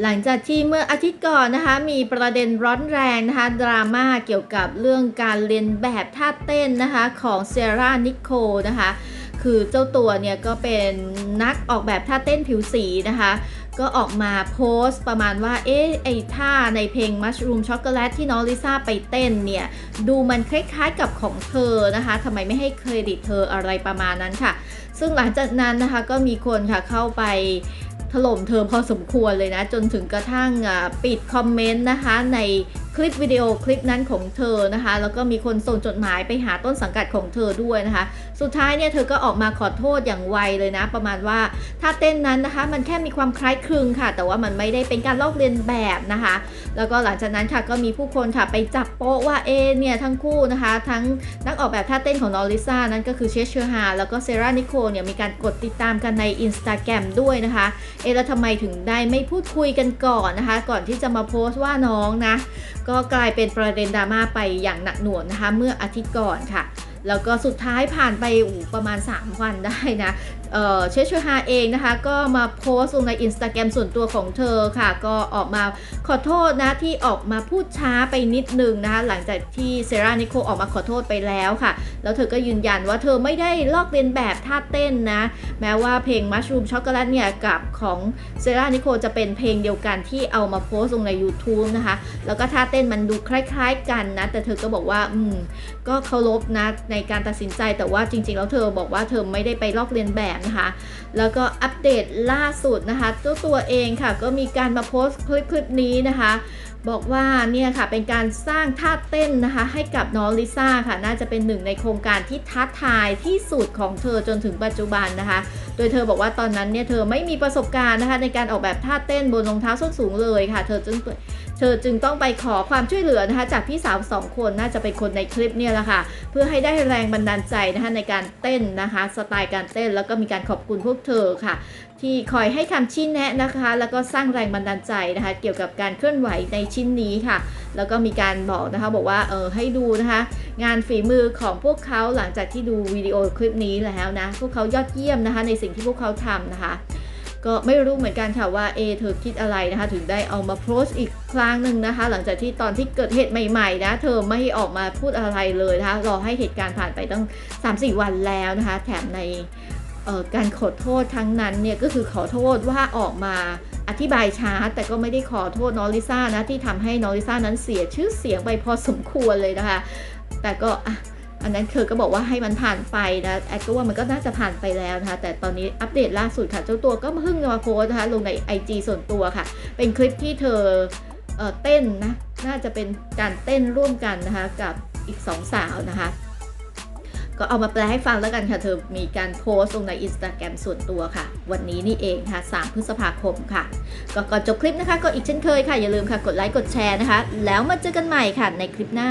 หลังจากที่เมื่ออาทิตย์ก่อนนะคะ มีประเด็นร้อนแรงนะคะดราม่าเกี่ยวกับเรื่องการเรียนแบบท่าเต้นนะคะของเซรานิโคนะคะ คือเจ้าตัวเนี่ยก็เป็นนักออกแบบท่าเต้นผิวสีนะคะ ก็ออกมาโพสต์ประมาณว่า เอ๊ะ ไอ้ท่าในเพลง Mushroom Chocolate ที่น้องลิซ่าไปเต้นเนี่ย ดูมันคล้ายๆกับของเธอนะคะทำไมไม่ให้เครดิตเธออะไรประมาณนั้นค่ะ ซึ่งหลังจากนั้นนะคะก็มีคนค่ะเข้าไป ถล่มเธอพอสมควรเลยนะ จนถึงกระทั่งปิดคอมเมนต์นะคะใน คลิปวิดีโอคลิปนั้นของเธอนะคะ แล้วก็มีคนส่งจดหมายไปหาต้นสังกัดของเธอด้วยนะคะ สุดท้ายเนี่ยเธอก็ออกมาขอโทษอย่างไวเลยนะ ประมาณว่าถ้าเต้นนั้นนะคะ มันแค่มีความคล้ายคลึงค่ะ แต่ว่ามันไม่ได้เป็นการลอกเลียนแบบนะคะ แล้วก็หลังจากนั้นค่ะก็มีผู้คนค่ะไปจับโป๊ะว่าเอเนี่ยทั้งคู่นะคะ ทั้งนักออกแบบท่าเต้นของนอริซ่านั้นก็คือเชสเชอร์ฮาแล้วก็เซรานิโคเนี่ยมีการกดติดตามกันใน Instagram ด้วยนะคะเอแล้วทำไมถึงได้ไม่พูดคุยกันก่อนนะคะ ก่อนที่จะมาโพสต์ว่าน้องนะก็กลายเป็นประเด็นดราม่าไปอย่างหนักหน่วงนะคะ เมื่ออาทิตย์ก่อนค่ะ แล้วก็สุดท้ายผ่านไปอูประมาณ 3 วันได้นะ เอ่อเชชฮาเองนะคะ ก็มาโพสต์ลงใน Instagram ส่วนตัวของเธอค่ะ ก็ออกมาขอโทษนะที่ออกมาพูดช้าไปนิดนึงนะคะ หลังจากที่เซรานิโคออกมาขอโทษไปแล้วค่ะ แล้วเธอก็ยืนยันว่าเธอไม่ได้ลอกเลียนแบบท่าเต้นนะ แม้ว่าเพลง Mushroom Chocolate เนี่ย กับของเซรานิโคจะเป็นเพลงเดียวกันที่เอามาโพสต์ลงใน YouTube นะคะ แล้วก็ท่าเต้นมันดูคล้ายๆกันนะ แต่เธอก็บอกว่าอืมก็เคารพนะในการตัดสินใจแต่ว่าจริงๆแล้วเธอบอกว่าเธอไม่ได้ไปลอกเลียนแบบนะคะแล้วก็อัปเดตล่าสุดนะคะเจ้าตัวเองค่ะก็มีการมาโพสต์คลิปคลิปนี้นะคะ บอกว่าเนี่ยค่ะเป็นการสร้างท่าเต้นนะคะให้กับน้องลิซ่าค่ะน่าจะเป็นหนึ่งในโครงการที่ท้าทายที่สุดของเธอจนถึงปัจจุบันนะคะ โดยเธอบอกว่าตอนนั้นเนี่ยเธอไม่มีประสบการณ์นะคะในการออกแบบท่าเต้นบนรองเท้าส้นสูงเลยค่ะ เธอจึง เธอจึงต้องไปขอความช่วยเหลือนะคะจากพี่สาวสองคนน่าจะเป็นคนในคลิปเนี่ยแหละค่ะเพื่อให้ได้แรงบันดาลใจนะคะในการเต้นนะคะสไตล์การเต้นแล้วก็มีการขอบคุณพวกเธอค่ะ ที่คอยให้คำชี้แนะนะคะ แล้วก็สร้างแรงบันดาลใจนะคะ เกี่ยวกับการเคลื่อนไหวในชิ้นนี้ค่ะ แล้วก็มีการบอกนะคะบอกว่าเออให้ดูนะคะ งานฝีมือของพวกเขาหลังจากที่ดูวิดีโอคลิปนี้แล้วนะพวกเขายอดเยี่ยมนะคะ ในสิ่งที่พวกเขาทำนะคะ ก็ไม่รู้เหมือนกันค่ะว่าเอเธอคิดอะไรนะคะ ถึงได้เอามาโพสต์อีกครั้งหนึ่งนะคะ หลังจากที่ตอนที่เกิดเหตุใหม่ๆนะเธอไม่ออกมาพูดอะไรเลยนะคะรอให้เหตุการณ์ผ่านไปตั้ง 3-4 วันแล้วนะคะ แถมในการขอโทษครั้งนั้นเนี่ยก็คือขอโทษว่าออกมาอธิบายช้าแต่ก็ไม่ได้ขอโทษน้องลิซ่านะที่ทำให้น้องลิซ่านั้นเสียชื่อเสียงไปพอสมควรเลยนะคะ แต่ก็ อันนั้นเธอก็บอกว่าให้มันผ่านไปนะแอดก็ว่ามันก็น่าจะผ่านไปแล้วนะคะ แต่ตอนนี้อัปเดตล่าสุดค่ะเจ้าตัวก็เพิ่งมาโพสนะคะลงใน IG ส่วนตัวค่ะ เป็นคลิปที่เธอเอ่อเต้นนะน่าจะเป็นการเต้นร่วมกันนะคะกับอีกสองสาวนะคะก็เอามาแปลให้ฟังแล้วกันค่ะ เธอมีการโพสต์ลงใน Instagram ส่วนตัวค่ะ วันนี้นี่เองค่ะ 3 พฤษภาคมค่ะ ก็ก่อนจบคลิปนะคะ ก็อีกเช่นเคยค่ะ อย่าลืมค่ะ กดไลค์ กดแชร์นะคะ แล้วมาเจอกันใหม่ค่ะในคลิปหน้า